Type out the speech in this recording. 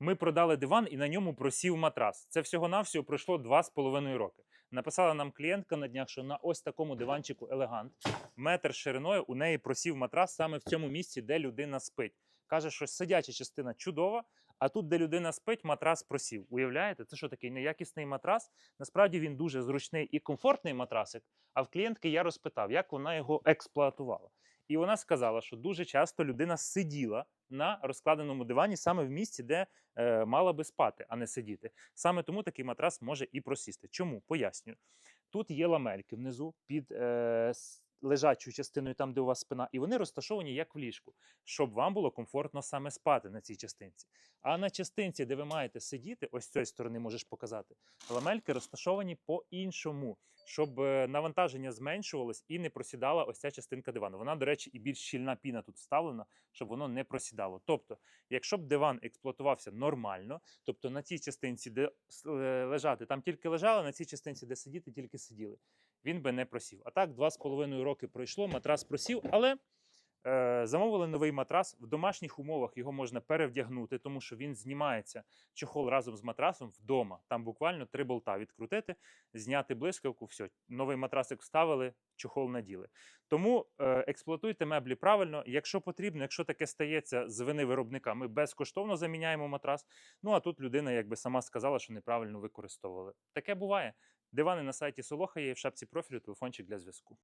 Ми продали диван і на ньому просів матрас. Це всього-навсього пройшло 2,5 роки. Написала нам клієнтка на днях, що на ось такому диванчику елегант, метр шириною у неї просів матрас саме в цьому місці, де людина спить. Каже, що сидяча частина чудова, а тут, де людина спить, матрас просів. Уявляєте, це що такий неякісний матрас? Насправді він дуже зручний і комфортний матрасик. А в клієнтки я розпитав, як вона його експлуатувала. І вона сказала, що дуже часто людина сиділа на розкладеному дивані саме в місці, де е, мала би спати, а не сидіти. Саме тому такий матрас може і просісти. Чому? Пояснюю. Тут є ламельки внизу під е, лежачою частиною, там, де у вас спина, і вони розташовані як в ліжку, щоб вам було комфортно саме спати на цій частинці. А на частинці, де ви маєте сидіти, ось з цієї сторони можеш показати, ламельки розташовані по-іншому, щоб е, навантаження зменшувалось і не просідала ось ця частинка дивану. Вона, до речі, і більш щільна піна тут вставлена, щоб воно не просідало. Тобто, якщо б диван експлуатувався нормально, тобто на цій частинці, де е, лежати, там тільки лежали, на цій частинці, де сидіти, тільки сиділи. Він би не просів. А так, два з половиною роки пройшло, матрас просів, але е, замовили новий матрас. В домашніх умовах його можна перевдягнути, тому що він знімається чохол разом з матрасом вдома. Там буквально три болта відкрутити, зняти блискавку, все. Новий матрасик вставили, чохол наділи. Тому е, експлуатуйте меблі правильно. Якщо потрібно, якщо таке стається з вини виробника, ми безкоштовно заміняємо матрас. Ну а тут людина якби сама сказала, що неправильно використовували. Таке буває. Дивани на сайті Солоха є в шапці профілю телефончик для зв'язку.